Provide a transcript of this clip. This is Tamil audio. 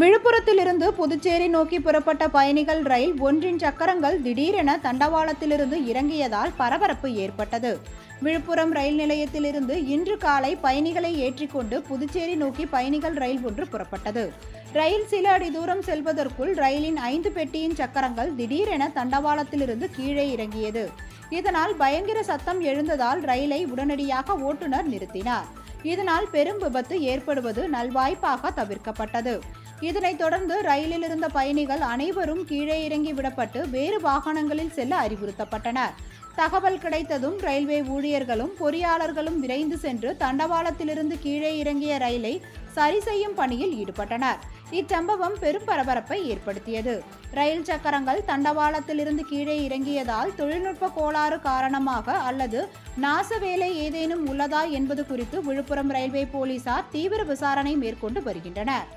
விழுப்புரத்திலிருந்து புதுச்சேரி நோக்கி புறப்பட்ட பயணிகள் ரயில் ஒன்றின் சக்கரங்கள் திடீரென தண்டவாளத்திலிருந்து இறங்கியதால் பரபரப்பு ஏற்பட்டது. விழுப்புரம் ரயில் நிலையத்திலிருந்து இன்று காலை பயணிகளை ஏற்றிக்கொண்டு புதுச்சேரி நோக்கி பயணிகள் ரயில் ஒன்று புறப்பட்டது. ரயில் சில அடி தூரம் செல்வதற்குள் ரயிலின் ஐந்து பெட்டியின் சக்கரங்கள் திடீரென தண்டவாளத்திலிருந்து கீழே இறங்கியது. இதனால் பயங்கர சத்தம் எழுந்ததால் ரயிலை உடனடியாக ஓட்டுநர் நிறுத்தினார். இதனால் பெரும் விபத்து ஏற்படுவது நல்வாய்ப்பாக தவிர்க்கப்பட்டது. இதனைத் தொடர்ந்து ரயிலில் இருந்த பயணிகள் அனைவரும் கீழே இறங்கி விடப்பட்டு வேறு வாகனங்களில் செல்ல அறிவுறுத்தப்பட்டனர். தகவல் கிடைத்ததும் ரயில்வே ஊழியர்களும் பொறியாளர்களும் விரைந்து சென்று தண்டவாளத்திலிருந்து கீழே இறங்கிய ரயிலை சரி செய்யும் பணியில் ஈடுபட்டனர். இச்சம்பவம் பெரும் பரபரப்பை ஏற்படுத்தியது. ரயில் சக்கரங்கள் தண்டவாளத்திலிருந்து கீழே இறங்கியதால் தொழில்நுட்ப கோளாறு காரணமாக அல்லது நாச வேலை ஏதேனும் உள்ளதா என்பது குறித்து விழுப்புரம் ரயில்வே போலீசார் தீவிர விசாரணை மேற்கொண்டு வருகின்றனர்.